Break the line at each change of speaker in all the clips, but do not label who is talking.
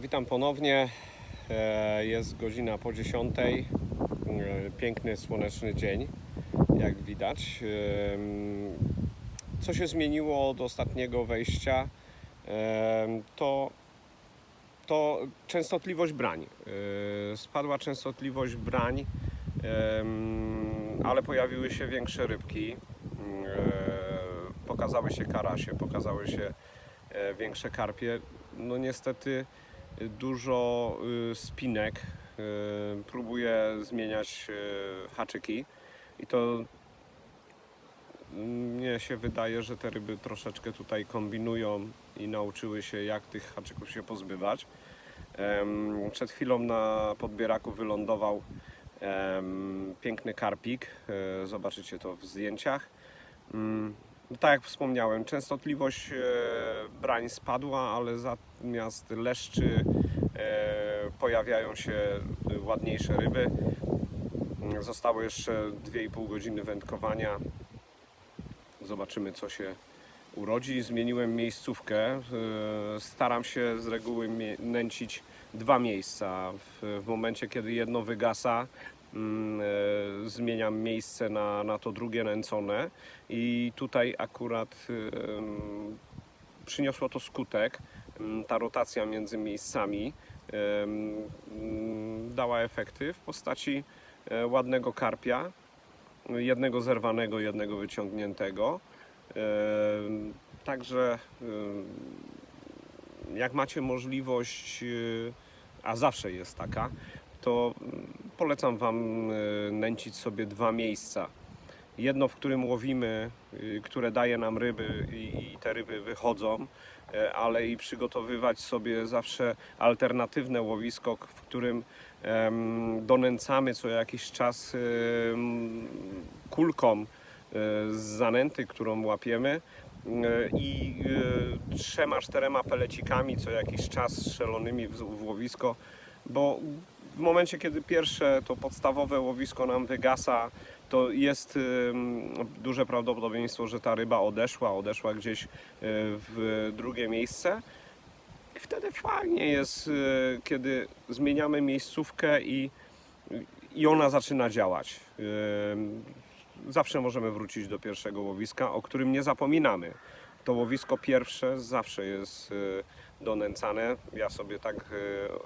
Witam ponownie. E, Jest godzina po 10. E, Piękny, słoneczny dzień, jak widać. Em, Co się zmieniło od ostatniego wejścia? To, to częstotliwość brań. E, Spadła częstotliwość brań, ale pojawiły się większe rybki. E, Pokazały się karasie, pokazały się e, większe karpie. No niestety dużo y, spinek. y, Próbuję zmieniać y, haczyki i to mnie się wydaje, że te ryby troszeczkę tutaj kombinują i nauczyły się jak tych haczyków się pozbywać. Przed chwilą na podbieraku wylądował piękny karpik. Zobaczycie to w zdjęciach. Tak jak wspomniałem, częstotliwość e, brań spadła, ale zamiast leszczy e, pojawiają się ładniejsze ryby. Zostało jeszcze 2,5 godziny wędkowania. Zobaczymy, co się urodzi. Zmieniłem miejscówkę. E, Staram się z reguły nęcić dwa miejsca. W, w momencie, kiedy jedno wygasa, mm, e, zmieniam miejsce na, na to drugie nęcone i tutaj akurat e, przyniosło to skutek. Ta rotacja między miejscami mm, dała efekty w postaci e, ładnego karpia, jednego zerwanego, jednego wyciągniętego. Także jak macie możliwość, y, a zawsze jest taka, to polecam Wam y, nęcić sobie dwa miejsca. Jedno, w którym łowimy, y, które daje nam ryby i, te ryby wychodzą, ale i przygotowywać sobie zawsze alternatywne łowisko, w którym donęcamy co jakiś czas kulką z zanęty, którą łapiemy i e, trzema, czterema pelecikami co jakiś czas strzelonymi w, łowisko, bo w momencie, kiedy pierwsze to podstawowe łowisko nam wygasa, to jest duże prawdopodobieństwo, że ta ryba odeszła, odeszła gdzieś e, w drugie miejsce. I wtedy fajnie jest, e, kiedy zmieniamy miejscówkę i, i ona zaczyna działać. Zawsze możemy wrócić do pierwszego łowiska, o którym nie zapominamy. To łowisko pierwsze zawsze jest e, donęcane. Ja sobie tak,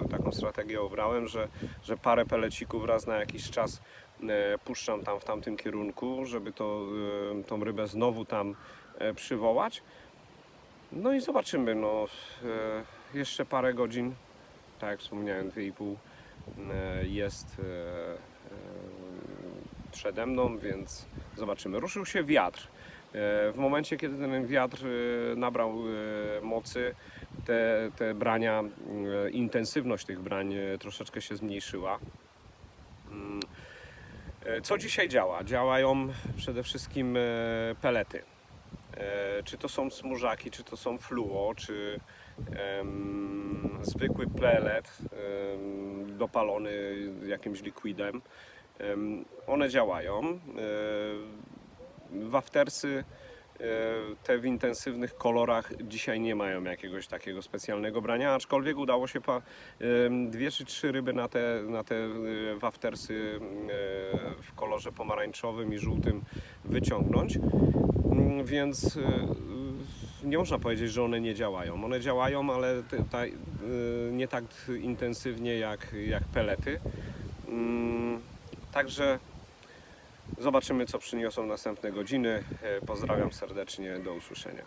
e, taką strategię obrałem, że, że parę pelecików raz na jakiś czas e, puszczam tam w tamtym kierunku, żeby to, tą rybę znowu tam przywołać. No i zobaczymy. No, jeszcze parę godzin, tak jak wspomniałem, 2,5 e, jest przede mną, więc zobaczymy. Ruszył się wiatr. E, W momencie, kiedy ten wiatr e, nabrał e, mocy, te, te brania, intensywność tych brań troszeczkę się zmniejszyła. Mm. Co dzisiaj działa? Działają przede wszystkim pelety. Czy to są smużaki, czy to są fluo, czy zwykły pelet dopalony jakimś liquidem. One działają. Waftersy e, te w intensywnych kolorach dzisiaj nie mają jakiegoś takiego specjalnego brania, aczkolwiek udało się pa, dwie czy trzy ryby na te, na te e, waftersy e, w kolorze pomarańczowym i żółtym wyciągnąć. Mm, Więc nie można powiedzieć, że one nie działają. One działają, ale nie tak intensywnie jak, jak pelety. Także zobaczymy, co przyniosą następne godziny. E, Pozdrawiam serdecznie, do usłyszenia.